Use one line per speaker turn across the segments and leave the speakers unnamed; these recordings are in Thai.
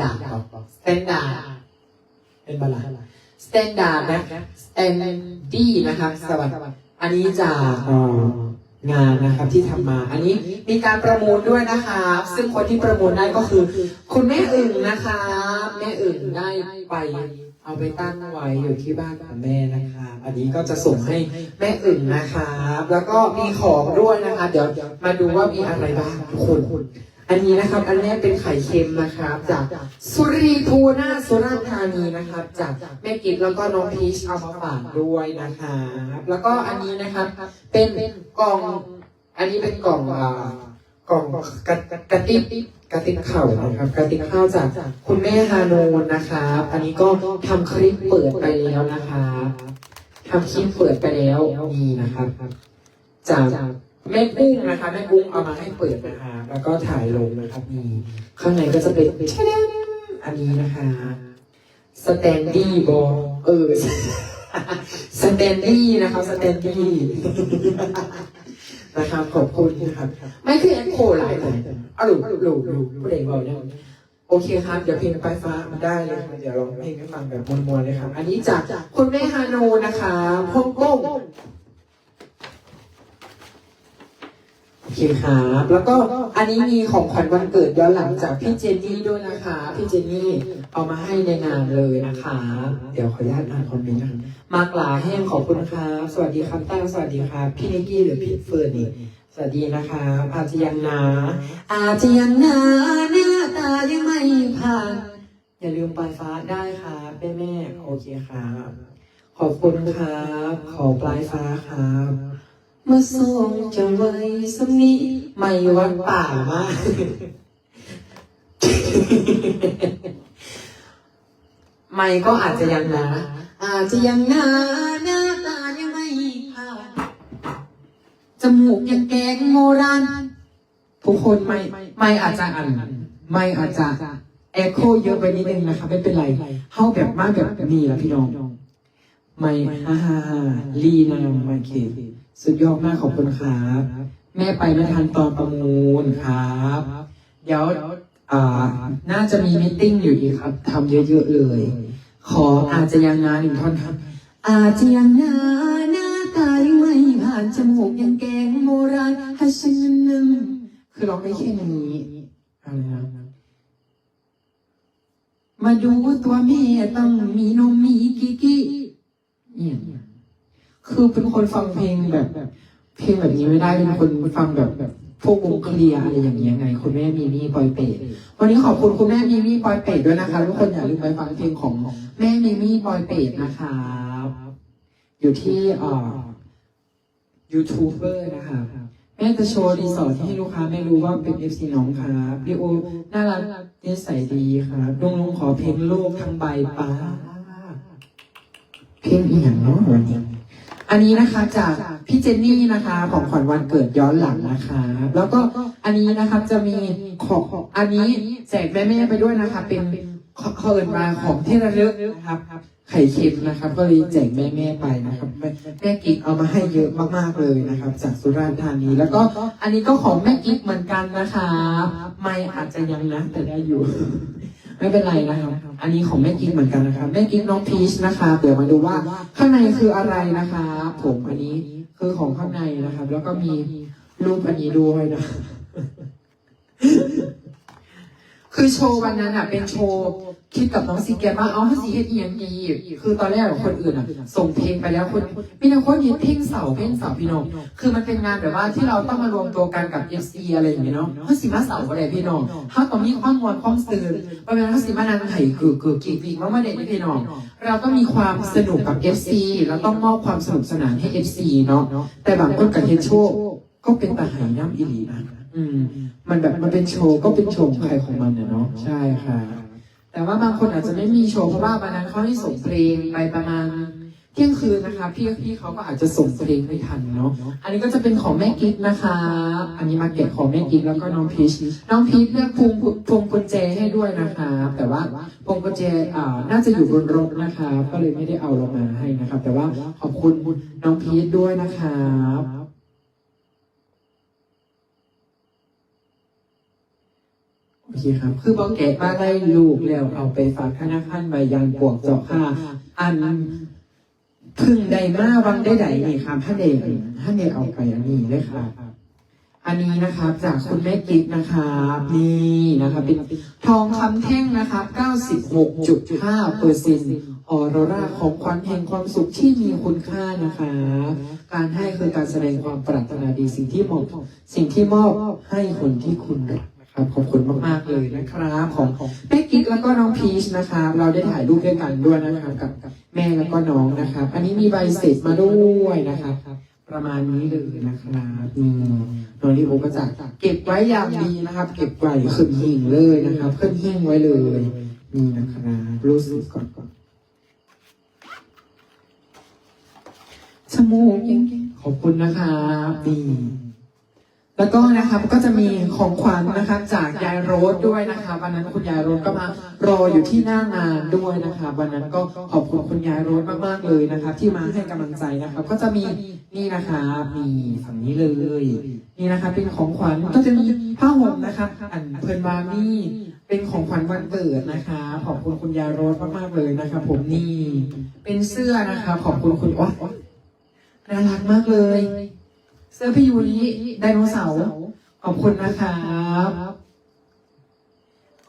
ดาร์ดสแตนดาร์ดเป็นบาลานสแตนดาร์ดนะสแตนดี้นะครับสวัสดีอันนี้จากงานนะครับที่ทำมา อันนี้มีการประมูลด้วยนะครับซึ่งคนที่ประมูลได้ก็คือ คุณแม่อึ่งนะครับแม่อึ่งได้ไปเอาไปตั้งไว้อยู่ที่บ้านของแม่นะครับอันนี้ก็จะส่งให้แม่อึ่งนะครับ แล้วก็มีของด้วยนะคะ เดี๋ยวมาดูว่ามีอะไรบ้างทุกคน อันนี้นะครับ อันแรกเป็นไข่เค็มนะครับ จากสุรีทูน่าสุราษฎร์ธานีนะครับ จากแม่กิ๊กแล้วก็น้องพีชเอามาฝากด้วยนะครับแล้วก็อันนี้นะครับเป็นกล่อง อันนี้เป็นกล่องอ่ากล่องกระกระติบกระติบข้าวนะครับกระติบข้าวจากคุณแม่ฮาโนนนะครับอันนี้ก็ทำคลิปเปิดไปแล้วนะครับทำคลิปเปิดไปแล้วนี่นะครับ จาก แม่กุ้งนะคะแม่กุ้งเอามาให้เปิดนะคะ แล้วก็ถ่ายลงนะครับนี่ข้างในก็จะเป็นแชะอันนี้นะคะสแตนดี้บอลเออสแตนดี้นะครับสแตนดี้นะครับขอบคุณนะครับ ไม่คือแอปโคหลายคนอะหลูหลูหลูผู้ใดบอกเนี่ยโอเคครับ เดี๋ยวเพลงปลายฟ้ามาได้เลยเดี๋ยวลองเพลงให้ฟังแบบมวลๆเลยครับ อันนี้จากคุณแม่ฮานูนะคะฮ่องกง โอเคครับแล้วก็อันนี้มีของขวัญวันเกิดย้อนหลังจากพี่เจนนี่ด้วยนะคะ พี่เจนนี่เอามาให้ในงานเลยนะคะ เดี๋ยวขออนุญาตอ่านคอมเมนต์นะครับมากลาแห้งขอบคุณครับ สวัสดีครับตั้งสวัสดีครับพี่นิกกี้หรือพี่เฟิร์นนี่สวัสดีนะคะ อาจจะยังนา อาจจะยังนาหน้าตายังไม่ผ่านอย่าลืมปลายฟ้าได้ครับแม่แม่โอเคครับขอบคุณครับ ขอปลายฟ้าครับ มาส่งจะไว้สำนี้ไม่วัดป่ามาก ไม่ก็อาจจะยังนะ อาจจะยังนาหน้าตายังไม่ผ่านจมูกยังแกงโมรันทุกคนไม่ไม่อาจจะอันไม่อาจจะเอโคเยอะไปนิดนึงนะคะ ไม่เป็นไรเข้าแบบมากแบบนี้ล้วพี่น้อง ไม่ฮ่าฮ่าฮ่าลีนามมาเคสุดยอดมากขอบคุณครับ แม่ไปไม่ทันตอนประมูลครับ เดี๋ยวอ่าน่าจะมีมิทติ้งอยู่อีกครับทำเยอะๆเลย ขออาจจะยังนานหนึ่งท่อนครับ อาจจะยังนานหน้าตายังไม่ผ่านจมูกยังแกงโบราณให้ฉันนึงคือร้องได้แค่นี้อะไรนะมาดูตัวแม่ต้องมีนมมีกิกิ เนี่ยคือเป็นคนฟังเพลงแบบ เพลงแบบนี้ไม่ได้เป็นคนฟังแบบแบบพวกวงเคลียร์อะไรอย่างเงี้ยไง คุณแม่มีมี่ปอยเปตวันนี้ขอบคุณคุณแม่มีมี่ปอยเปตด้วยนะคะทุกคนอย่าลืมไปฟังเพลงของแม่มีมี่ปอยเปตนะครับอยู่ที่เอ่อยูทูบเบอร์นะคะแม่จะโชว์รีสอร์ทให้ลูกค้าไม่รู้ว่าเป็นเอฟซีน้องครับพี่โอน่ารักนิสัยดีครับลุงลุงขอเพลงโลกทั้งใบป้า เพลงอีหยังเนาะวันนี้อันนี้นะคะจากพี่เจนนี่นะคะของขวัญวันเกิดย้อนหลังนะคะ แล้วก็อันนี้นะครับจะมีของอันนี้แจกแม่ๆไปด้วยนะคะ เป็นเขาเอินมาของที่ระลึกนะครับ ไข่เค็มนะครับ ก็เลยแจกแม่ๆไปนะครับแม่แม่กิ๊กเอามาให้เยอะมากๆเลยนะครับ จากสุราษฎร์ธานี แล้วก็อันนี้ก็ของแม่กิ๊กเหมือนกันนะคะ ไม่อาจจะยังนะแต่ได้อยู่ ไม่เป็นไรนะครับ อันนี้ของแม่กิ๊กเหมือนกันนะครับแม่กิ๊กน้องพีชนะคะเดี๋ยวมาดูว่าข้างในคืออะไรนะคะ ผมอันนี้คือของข้างในนะครับ แล้วก็มีรูปอันนี้ด้วยนะคืือโชว์วันนั้นอะเป็นโชว์คิดกับน้องซีแกมว่าเอาให้ซีเฮ็ดอียงอีคือตอนแรกอะคนอื่นอะ ส่งเพลงไปแล้วคนมีแต่คนเห็นเพลงเสาเพลงเสาพี่น้องคือมันเป็นงานแบบว่าที่เราต้องมารวมตัวกันกับ FC อะไรอย่างเงี้ยเนาะเขาสิมาเสาอะไรพี่น้องเขาต้องมีความมวลความสื่อเพราะฉะนั้นเขาสิมานังไถ่คือคือกีกีมากมาเด็ดพี่น้องเราต้องมีความสนุกกับ FC เราต้องมอบความสนุกสนานให้ FC เนาะแต่บางคนกับเฮดโชคก็เป็นตาหายน้ำอีหลีนะ อืม มันแบบมันเป็นโชว์ก็เป็นโชว์ของใครของมันเนี่ยเนาะใช่ค่ะ แต่ว่าบางคนอาจจะไม่มีโชว์เพราะว่าวันนั้นเขาให้ส่งเพลงไปประมาณเที่ยงคืนนะคะพี่พี่เขาก็อาจจะส่งเพลงไม่ทันเนาะอันนี้ก็จะเป็นของแม่กิ๊กนะคะ อันนี้มาเก็บของแม่กิ๊กแล้วก็น้องพีชน้องพีชเลือกพวงพวงกุญแจให้ด้วยนะคะ แต่ว่าพวงกุญแจอ่าน่าจะอยู่บนรถนะคะ ก็เลยไม่ได้เอาลงมาให้นะครับแต่ว่าขอบคุณน้องพีชด้วยนะครับ โอเคครับ คือบอกแกะมาได้ลูกแล้วเอาไปฝากธนาคารใบยางปวกเจาะค่าอันพึ่งใดมาวังได้ใดนี่ครับถ้าเด็กถ้าเด็กเอาไปอันนี้เลยครับอันนี้นะครับจากคุณแม่กิ๊กนะครับนี่นะครับเป็นทองคำแท่งนะครับ96.5เปอร์เซ็นต์ออโรราของขวัญแห่งความสุขที่มีคุณค่านะคะ การให้คือการแสดงความปรารถนาดีสิ่งที่มอบสิ่งที่มอบให้คนที่คุณรัก ครับขอบคุณมากๆเลยนะครับของแม่กิ๊กแล้วก็น้องพีชนะครับเราได้ถ่ายรูปด้วยกันด้วยนะครับกับแม่แล้วก็น้องนะครับ อันนี้มีใบเสร็จมาด้วยนะครับประมาณนี้เลยนะครับอืมน้องลิโอก็จะเก็บไว้อย่างดีนะครับ เก็บไว้ขึ้นหิ่งเลยนะครับ ขึ้นหิ่งไว้เลยนี่นะครับรู้สึกก่อนก่อนชมูกขอบคุณนะครับนี่ แล้วก็นะครับก็จะมีของขวัญนะครับจากยายโรสด้วยนะครับวันนั้นคุณยายโรสก็มารออยู่ที่หน้างานด้วยนะครับวันนั้นก็ขอบคุณคุณยายโรสมากๆเลยนะครับที่มาให้กำลังใจนะครับก็จะมีนี่นะครับมีฝั่งนี้เลยนี่นะครับเป็นของขวัญก็จะมีผ้าห่มนะครับอันเพลินบาร์มี่เป็นของขวัญวันเกิดนะคะ ขอบคุณคุณยายโรสมากๆเลยนะครับผมนี่เป็นเสื้อนะคะ ขอบคุณคุณอ๋อน่ารักมากเลย เสื้อพี่ยูริไดโนเสาร์ขอบคุณนะครับ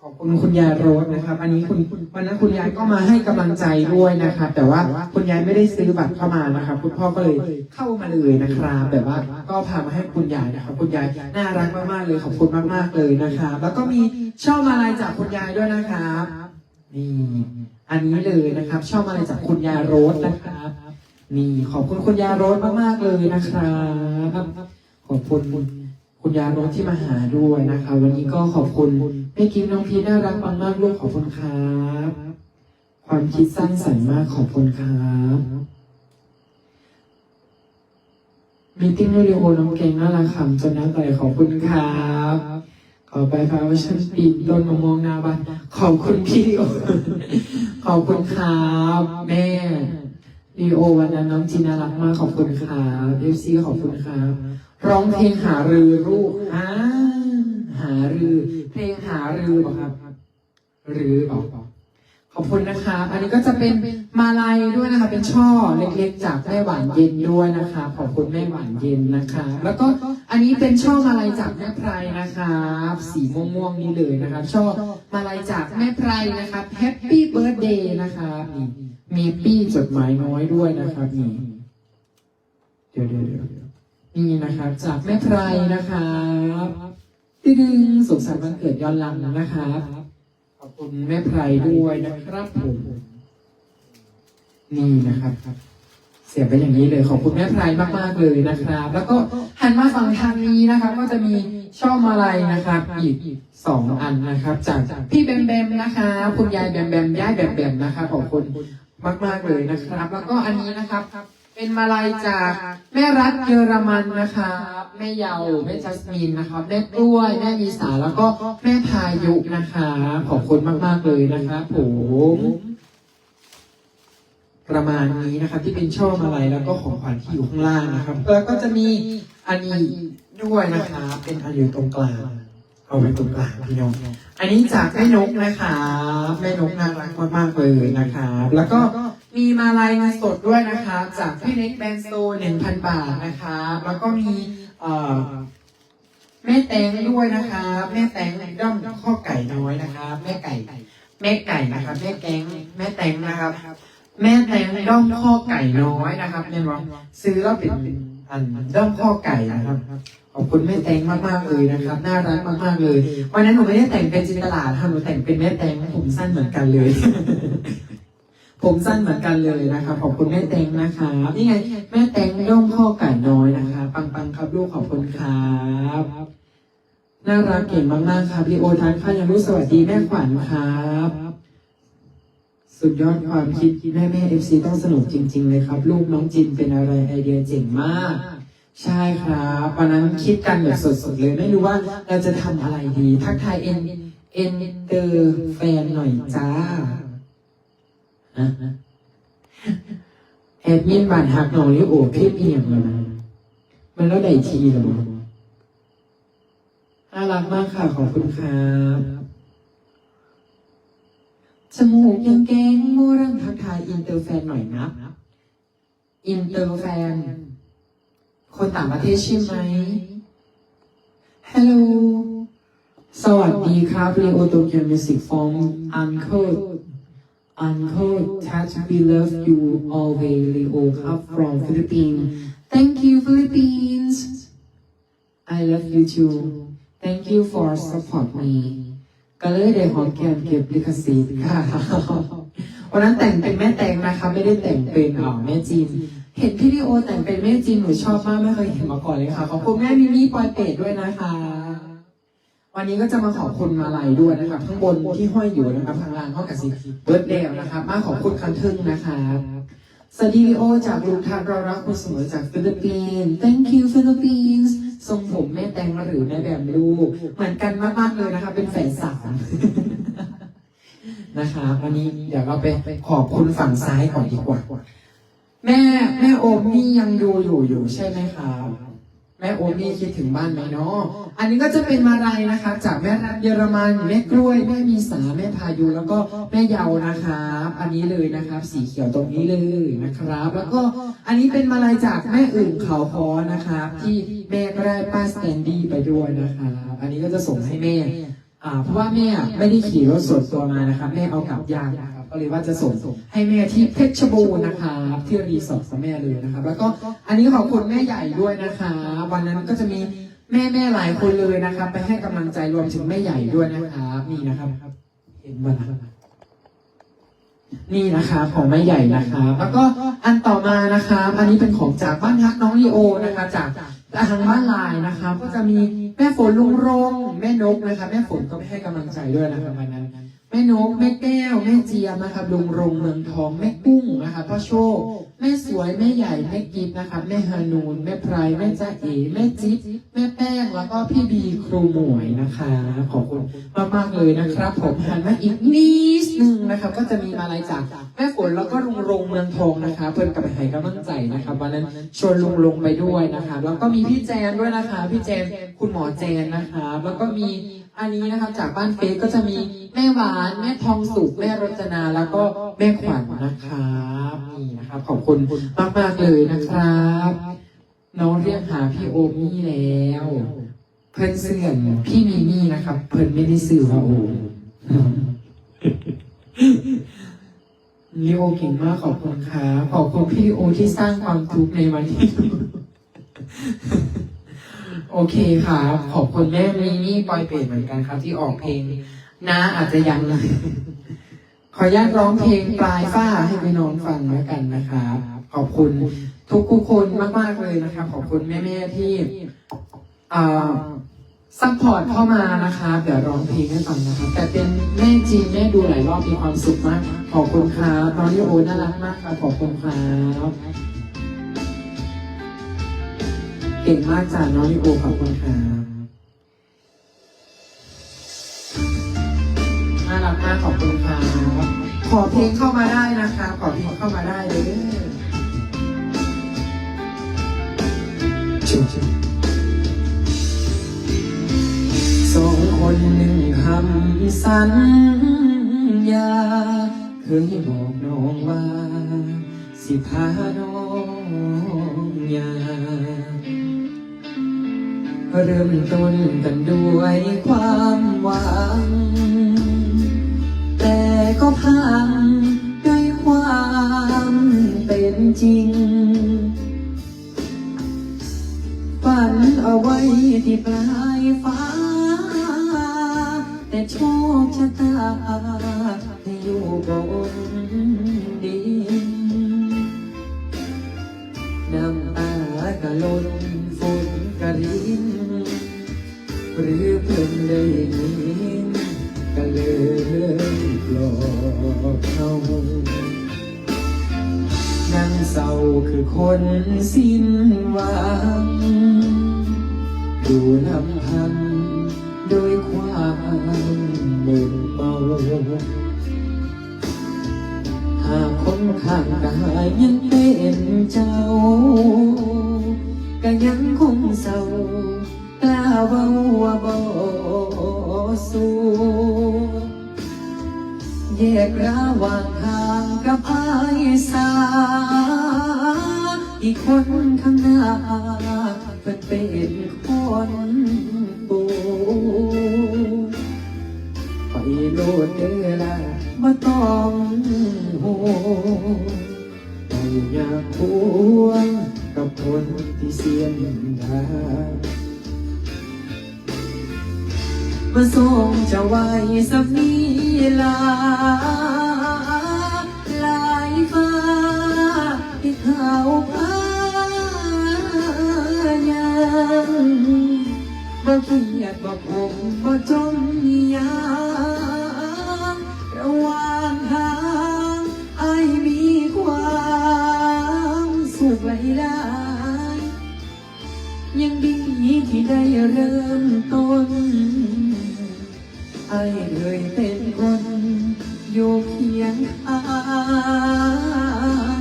ขอบคุณคุณยายโรสนะครับ อันนี้คุณวันนั้นคุณยายก็มาให้กำลังใจด้วยนะครับ แต่ว่าคุณยายไม่ได้ซื้อบัตรเข้ามานะครับคุณพ่อก็เลยเข้ามาเลยนะครับแบบว่าก็พามาให้คุณยายนะครับ คุณยายน่ารักมากๆเลยขอบคุณมากๆเลยนะครับแล้วก็มีช่อมาลัยจากคุณยายด้วยนะครับนี่อันนี้เลยนะครับ ช่อมาลัยจากคุณยายโรสนะครับ นี่ขอบคุณคุณยาโรสมากๆเลยนะครับขอบคุณคุณยาโรสที่มาหาด้วยนะคะวันนี้ก็ขอบคุณแม่กิมน้องพีน่ารักมากๆลูกขอบคุณครับความคิดสร้างสรรค์มากขอบคุณครับมีติ้งวิดีโอน้องเก่งน่ารักขำจนน้ำไหลขอบคุณครับขอไปพาว่าฉันปีนต้นมะม่วงหน้าบ้านขอบคุณพี่ขอบคุณครับแม่ ลีโอวันนั้นน้องจีน่ารักมากขอบคุณครับเอฟซีขอบคุณครับร้องเพลงหารือลูกอ่าหารือ เพลงหารือบอกครับ หรือบอกขอบคุณนะคะ อันนี้ก็จะเป็นมาลัยด้วยนะคะ เป็นช่อเล็กๆ จากแม่หวานเย็นด้วยนะคะ ขอบคุณแม่หวานเย็นนะคะ แล้วก็อันนี้เป็นช่อมาลัยจากแม่ไพรนะครับสีม่วงๆนี้เลยนะคะ ช่อมาลัยจากแม่ไพรนะครับแฮปปี้เบิร์ดเดย์นะครับนี่ มีปี้จดหมายน้อยด้วยนะครับนี่เดี๋ยวเดี๋ยวเดี๋ยวนี่นะครับ จากแม่ไพรนะครับดึงสุขสันต์วันเกิดย้อนหลังนะครับขอบคุณแม่ไพรด้วยนะครับผมนี่นะครับเสียไปอย่างนี้เลยขอบคุณแม่ไพรมากๆเลยนะครับ แล้วก็หันมาฝั่งทางนี้นะครับ ก็จะมีช่อมาลัยนะครับ อีกสองอันนะครับ จากพี่แบมแบมนะคะคุณยายแบมแบมย่ายแบมแบมนะครับขอบคุณ มากๆเลยนะครับ แล้วก็อันนี้นะครับ เป็นมาลัยจากแม่รัฐเยอรมันนะครับแม่เยาแม่จัสมินนะครับแม่กล้วยแม่มีสาแล้วก็แม่พายุนะคะขอบคุณมากๆเลยนะครับผมประมาณนี้นะครับ ที่เป็นช่อมาลัยแล้วก็ของขวัญที่อยู่ข้างล่างนะครับแล้วก็จะมีอันนี้ด้วยนะครับเป็นอันอยู่ตรงกลางเอาไว้ตรงกลางพี่น้องอันนี้จากแม่นกนะคะแม่นกน่ารักมากๆเลยนะครับแล้วก็ มีมาลายเงินสดด้วยนะคะ จากพี่เล็กแบนโซหนึ่งพันบาทนะครับแล้วก็มีเอ่อแม่แตงด้วยนะคะ แม่แตงด้อมข้อไก่น้อยนะคะ แม่ไก่ แม่ไก่นะครับแม่แตงแม่แตงนะครับ แม่แตงด้อมข้อไก่น้อยนะครับแม่บอกซื้อแล้วเป็นอันด้อมข้อไก่นะครับขอบคุณแม่แตงมากๆเลยนะครับน่ารักมากๆเลยวันนั้นหนูไม่ได้แต่งเป็นจินตลาค่ะหนูแต่งเป็นแม่แตงผมสั้นเหมือนกันเลย ผมสั้นเหมือนกันเลยนะคะ ขอบคุณแม่แตงนะคะนี่ไงแม่แตงย่อมพ่อไก่น้อยนะคะ ปังปังครับลูกขอบคุณครับน่ารักเก่งมากๆครับพี่โอทันค่ะยังรู้สวัสดีแม่ขวัญครับ สุดยอดความคิดแม่แม่เอฟซีต้องสนุกจริง ๆ เลยครับ ลูกน้องจินเป็นอะไรไอเดียเจ๋งมาก ใช่ครับวันนั้นคิดกันแบบสดๆเลยไม่รู้ว่าเราจะทำอะไรดี ทักทายเอ็นเอ็นเตอร์แฟนหน่อยจ้า แอดมินบานหักหน่อยโอ้พี่เพียงแล้วนะมันแล้วได้ทีหรอน่ารักมากค่ะ ขอบคุณครับจมูกยังแกงโมเริ่มทักทายอินเตอร์แฟนหน่อยนะอินเตอร์แฟน คนต่างประเทศใช่ไหมฮัลโหลสวัสดีครับเรีโอโตเกียวมิวสิกฟอร์มอันเคิล Uncle Touch we love you always Leo ครับ from Philippines Thank you Philippines I love you too Thank you for support me ก็เลยได้หอมแก้มเก็บลิขสิทธิ์ค่ะวันนั้นแต่งเป็นแม่แตงนะคะ ไม่ได้แต่งเป็นอ่าแม่จีน เห็นพี่ลิโอแต่งเป็นแม่จีนหนูชอบมากไม่เคยเห็นมาก่อนเลยค่ะขอบคุณแม่มิมี่ปอยเป็ดด้วยนะคะ วันนี้ก็จะมาขอบคุณมาลัยด้วยนะครับข้างบนที่ห้อยอยู่นะครับข้างล่างห้องกับสีเบิร์ดเดย์นะครับ มาขอบคุณคันทึ่งนะครับสวัสดีลิโอจากลูกทานเรารักคุณเสมอจากฟิลิปปินส์ thank you Philippines ทรงผมแม่แตงหรือแม่แบบลูก เหมือนกันมากๆเลยนะครับเป็นแฝดสามนะคะวันนี้เดี๋ยวเราไปขอบคุณฝั่งซ้ายก่อนดีกว่า แม่แม่โอมนี่ยังดูอยู่อยู่ใช่ไหมครับ แม่โอมี่คิดถึงบ้านไหมเนาะอันนี้ก็จะเป็นมาลัยนะคะ จากแม่รัฐเยอรมันแม่กล้วยแม่มีสาแม่พายุแล้วก็แม่เยานะครับอันนี้เลยนะครับ สีเขียวตรงนี้เลยนะครับ แล้วก็อันนี้เป็นมาลัยจากแม่อื่นเขาพอนะครับที่แม่ก็ได้ป้าสแตนดี้ไปด้วยนะครับอันนี้ก็จะส่งให้แม่อ่าเพราะว่าแม่ไม่ได้ขี่รถส่วนตัวมานะครับแม่เอากลับยากนะครับ ก็เลยว่าจะส่งให้แม่ที่เพชรบูรณ์นะครับที่รีสอร์ทของแม่เลยนะครับ แล้วก็อันนี้ขอบคุณแม่ใหญ่ด้วยนะคะ วันนั้นก็จะมีแม่แม่หลายคนเลยนะครับ ไปให้กำลังใจรวมถึงแม่ใหญ่ด้วยนะครับนี่นะครับ เห็นบ้างนี่นะคะของแม่ใหญ่นะครับแล้วก็อันต่อมานะครับอันนี้เป็นของจากบ้านฮักน้องลีโอนะคะ จากทางบ้านลายนะครับก็จะมีแม่ฝนลุงรงแม่นกนะครับแม่ฝนก็ไปให้กำลังใจด้วยนะครับวันนั้น ม่นกแม่แก้ว แม่เจียมนะครับลุงรงเมืองทองแม่กุ้งนะครับพ่อโชค แม่สวยแม่ใหญ่แม่กิฟนะครับแม่ฮานูนแม่ไพรแม่จ้าเอ๋แม่จิ๊บแม่แป้งแล้วก็พี่บีครูหมวยนะคะ ขอบคุณมากๆเลยนะครับ ผมหันมาอีกนิดนึงนะครับ ก็จะมีมาลัยจากแม่ฝนแล้วก็ลุงรงเมืองทองนะคะ เพื่อนกับไปให้กำลังใจนะครับวันนั้นชวนลุงลงไปด้วยนะคะ แล้วก็มีพี่แจนด้วยนะคะ พี่แจนคุณหมอแจนนะคะ แล้วก็มี อันนี้นะครับจากบ้านเฟซก็จะมีแม่หวานแม่ทองสุกแม่รจนาแล้วก็แม่ขวัญนะครับนี่นะครับขอบคุณมากๆเลยนะครับน้องเรียกหาพี่โอมี่แล้ว เพื่นเสื่อนพี่มีมี่นะครับ เพื่นไม่ได้สื่อว่าโอมลิโอเก่งมากขอบคุณครับขอบคุณพี่โอที่สร้างความทุกข์ในวันที่ โอเคครับขอบคุณแม่มีมี่ปอยเปรตเหมือนกันครับ ที่ออกเพลงนะอาจจะยังเลย ขออนุญาตร้องเพลงปลายฝ้าให้พี่น้องฟังแล้วกันนะครับขอบคุณทุกทุกคนมาก ๆ เลยนะครับ ขอบคุณแม่ ๆ ที่อ่าซัพพอร์ตเข้ามานะครับเดี๋ยวร้องเพลงให้ฟังนะครับ แต่เป็นแม่จีนแม่ดูหลายรอบมีความสุขมาก ขอบคุณครับน้องลิโอน่ารักมากครับขอบคุณครับ งมากจ้าน้องลิโอขอบคุณครับน่ารักมากขอบคุณครับขอเพลงเข้ามาได้นะคะ ขอเพลงเข้ามาได้เลยสองคนหนึ่งคำสัญญาเคยบอกน้องว่า สิพาน้องยา เริ่มต้นกันด้วยความหวัง แต่ก็พังด้วยความเป็นจริง ฝันเอาไว้ที่ปลายฟ้า แต่โชคชะตาให้อยู่บนดินน้ำตากะล้น รือเพิ่งได้ยินก็เลยปลอบเขานั่งเศร้าคือคนสิ้นหวังดูลำพันโดยความมึนเมาหากคนข้างกายยังเป็นเจ้าก็ยังคงเศร้ากล้าเว้าว่าบ่ สู้แยกระหว่างทางกับอายสา อีกคนข้างหน้าเป็นเป็นคนบูไปโลดเดละบ่ต้องห่วงไม่อยากพวงกับคนที่เสียนดา มาส่งจะไว้สักนีลาลายฟ้าที่เขาพายังบ่เกียดบ่ผมบ่จมยามระหว่างทางไอ้มีความสุขหลายยังดีที่ได้เริ่มต้น ไอ้เคยเป็นคนอยู่เคียงข้า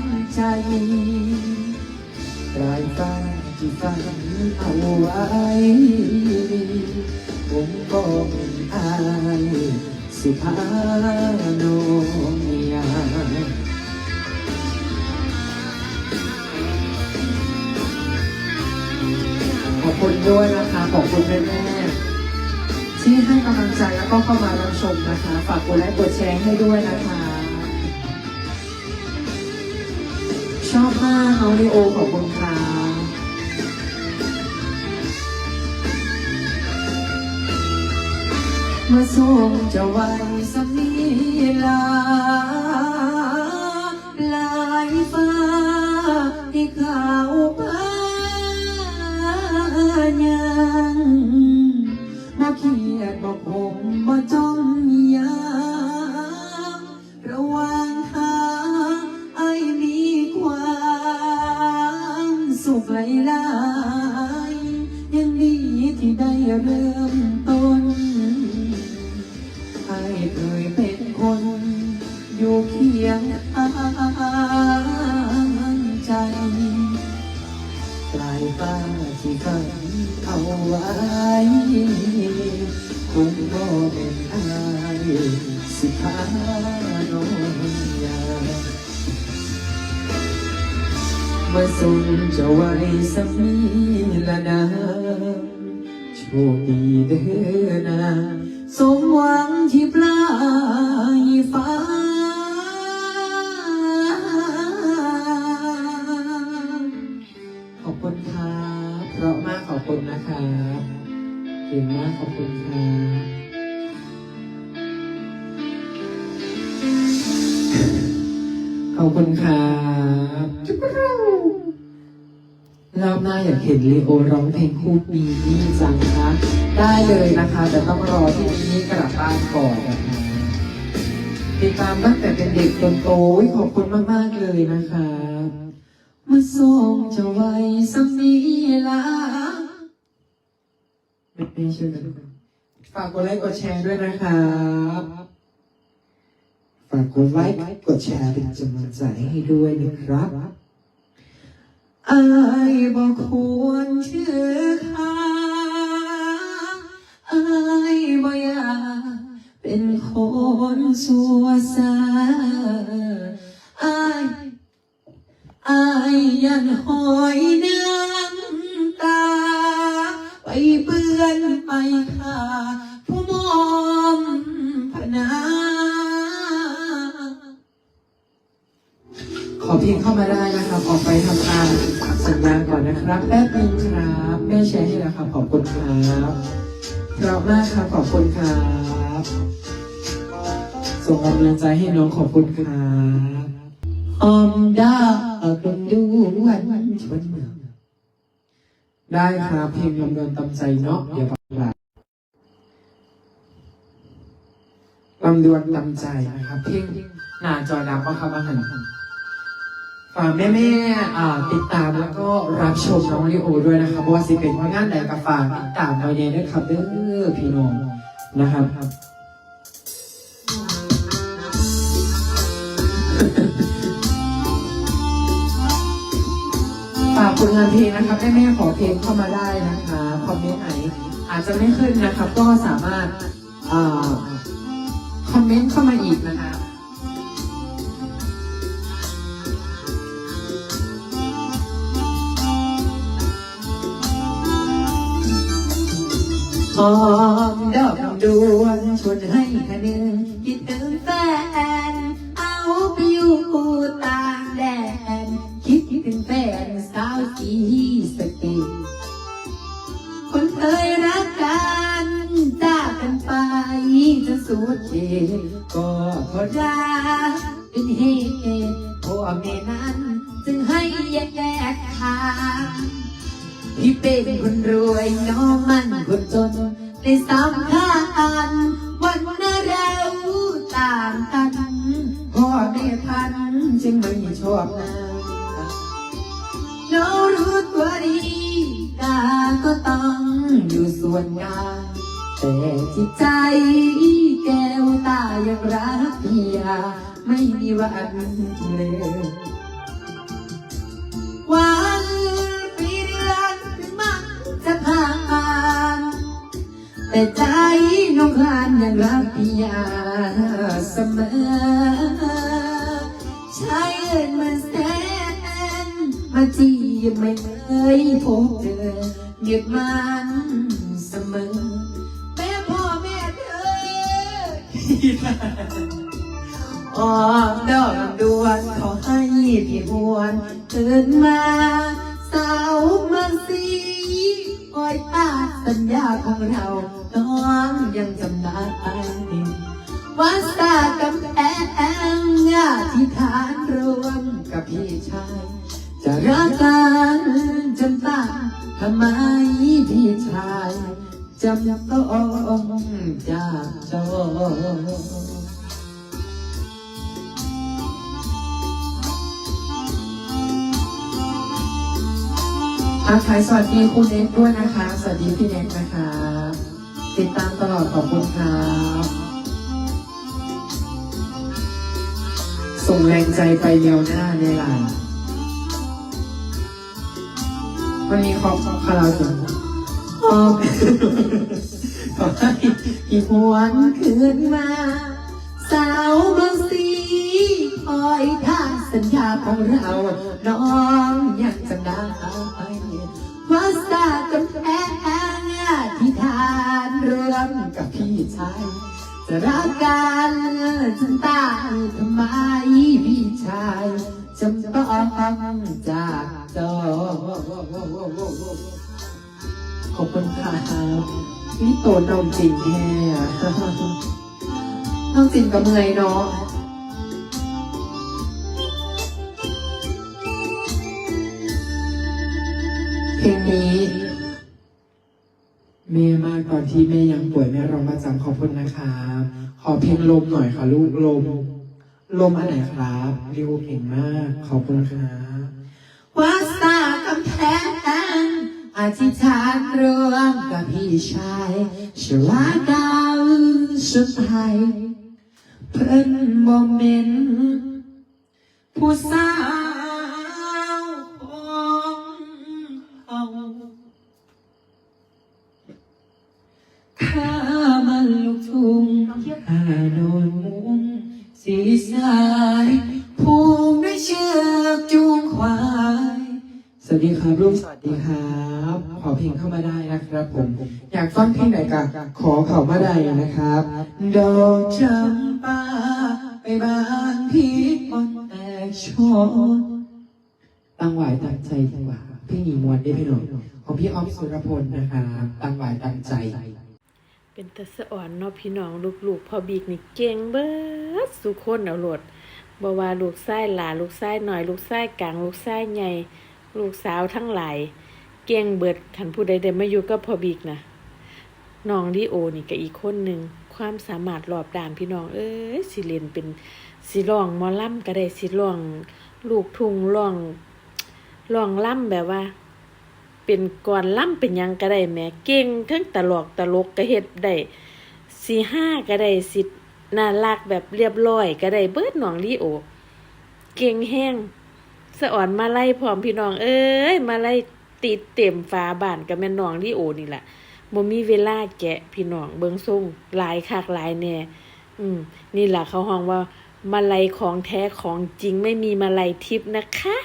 งใจปลายฟ้าที่ฝันเอาไว้ผมก็เป็นอายสุภาโนยาขอบคุณด้วยนะคะ ขอบคุณแม่แม่ ที่ให้กำลังใจแล้วก็เข้ามารับชมนะคะ ฝากกดไลค์กดแชร์ให้ด้วยนะคะ ชอบมากน้องลีโอขอบคุณค่ะมาส่งจะไว้สักนิลา ลายฟ้า ผมบ่จมยามระหว่างทางไอ้มีความสุขหลายๆยังดีที่ได้เริ่มต้นไอ้เคยเป็นคนอยู่เคียงข้างใจายฟ้าที่ฝันเอาไว้คงก็เป็นอายสิพาโนยามาส่งจ้าไว้สักนีละนะโชคดีเด้อนะสมหวังที่ปลายฟ้า นะครับเก่งมากขอบคุณครับขอบคุณครับจุ๊บรูรอบหน้าอยากเห็นลีโอร้องเพลงคู่ปีนี่จังคะได้เลยนะคะ แต่ต้องรอที่นี่กลับบ้านก่อนนะคะติดตามตั้งแต่เป็นเด็กจนโตขอบคุณมากๆเลยนะครับมาส่งจะไว้สักนีละ ไม่ไม่เชื่อกันฝากกดไลค์กดแชร์ด้วยนะครับฝากกดไลค์กดแชร์เป็นกำลังใจให้ด้วยนะครับอายบอกควรเชื่อข้าอายบอกอยากเป็นคนสัวซาอายอายยันหอยน้ำ เปื้อนไปขาผู้มอมพนา ขอเพียงเข้ามาได้นะครับ ออกไปทำการสัญญาณก่อนนะครับ แป๊บนึงครับแม่แชร์ให้แล้วครับขอบคุณครับเพราะมากครับขอบคุณครับส่งกำลังใจให้น้องขอบคุณครับออมดาคงดูวันชวน ได้ครับเพลงลำดวนตำใจเนาะเดี๋ยวฟังหลังลำดวนตำใจนะครับเพลงหน้าจอดำก็ครับอาหารฝากแม่ๆอ่าติดตามแล้วก็รับชมน้องลิโอด้วยนะครับเพราะว่าสิเป็นงานใดกับฝากติดตามเราเย็นด้วยครับเด้อพี่น้องนะครับ ฝากผลงานเพลงนะครับแม่ๆขอเพลงเข้ามาได้นะคะคอมเมนต์ไหนอาจจะไม่ขึ้นนะครับ ก็สามารถคอมเมนต์เข้ามาอีกนะคะหอมดอกดวงชวนให้คะเนนคิดถึงแฟน เอาไปอยู่ต่างแดน คิดถึงแฟน สาวสีสะเกตคนเคยรักกันจากกันไปจะสุดเขตก็เพราะรักเป็นเหตุพ่อแม่นั้น จึงให้แยกทางพี่เป็นคนรวยน้องมันคนจนในสามคัญวันนั้นเราต่างกันพ่อแม่พันจึงไม่ชอบนา งน้องรู้ตัวดีกาก็ต้องอยู่ส่วนกาแต่จิตใจแก้วตายังรักเพีย ไม่มีวันเลยวันปีเดือนถึงมันจะผ่านแต่ใจน้องคลานยังรักพี่ยาเสมอใช้เงินมาแสนมาจี ไม่เคยพบเจอยึดมันเสมอ แม่พ่อแม่เธอออกดอกดวนขอให้พี่หวนตื่นมาสาวเมืองสีคอยตาสัญญาของเราน้องยังจำได้ว่าสากำแพงอธิษฐานรวมกับพี่ชาย จะรักกันจนตายทำไมพี่ชายจำต้องจากจอทักทายสวัสดีคุณเน็ตด้วยนะคะ สวัสดีพี่เน็ตนะคะ ติดตามตลอดขอบคุณครับส่งแรงใจไปเดียวหน้าในไลน์ วันนี้ขอบคาราถึงขอบขอให้พี่หวนคืนมา สาวเมืองสีคอยท่าสัญญาของเรา น้องยังจำได้ว่าสากำแพงที่ทานร่วมกับพี่ชาย จะรักกันจนตายทำไมพี่ชายจำต้องจาก ขอบคุณค่ะนี่โตนมจริงแค่น้องจริงกับเมื่อยเนาะเพลงนี้แม่มากตอนที่แม่ยังป่วยแม่ร้องประจำขอบคุณนะครับ ขอเพลงลมหน่อยค่ะลูกลม ลมอันไหนครับริวเก่งมาก ขอบคุณครับว่าสากำแพง อธิษฐานรวมกับพี่ชายชวาดาวสุดท้ายเพิ่นบ่เมนผู้สาว ขอเขามาได้นะครับ ดอกจำปาไปบานพี่คนแต่ชนตั้งไหวตั้งใจดีกว่า พี่หญิงมวนได้พี่หน่อยของพี่ออฟสุรพลนะครับตั้งไหวตั้งใจ
เป็นตะสะอ่อนเนาะพี่น้องลูกๆพอบีกนี่เก่งเบิดสุคนเอาโลดบ่ว่าลูกชายหลาลูกชายหน่อย ลูกชายกลางลูกชายใหญ่ ลูกสาวทั้งหลาย เก่งเบิดคันผู้ใดได้มาอยู่กับพอบีกนะ น้องดีโอนี่ก็อีกคนหนึ่งความสามารถรอบด้านพี่น้องเอ้ยสิเล่นเป็นสิร้องมอล่ำก็ได้สิร้อง ลูกทุ่งร้องร้องล่ำแบบว่า เป็นก่อนล่ำเป็นยังก็ได้แม่เก่งทั้งตลกตลกก็เฮ็ดได้สี่ห้าก็ได้สิน่ารักแบบเรียบร้อยก็ได้เบิดหนองลีโอ เก่งแห้งสะอ่อนมาไล่พร้อมพี่น้องเอ้ยมาไล่ติดเต็มฟ้าบ้านกับแม่น้องลีโอนี่แหละ บ่มีเวลาแกะพี่น้องเบิงซุ่งหลายคักหลายแน่อืม นี่ล่ะเขาห้องว่ามาลัยของแท้ของจริงไม่มีมาลัยทิพย์นะคะ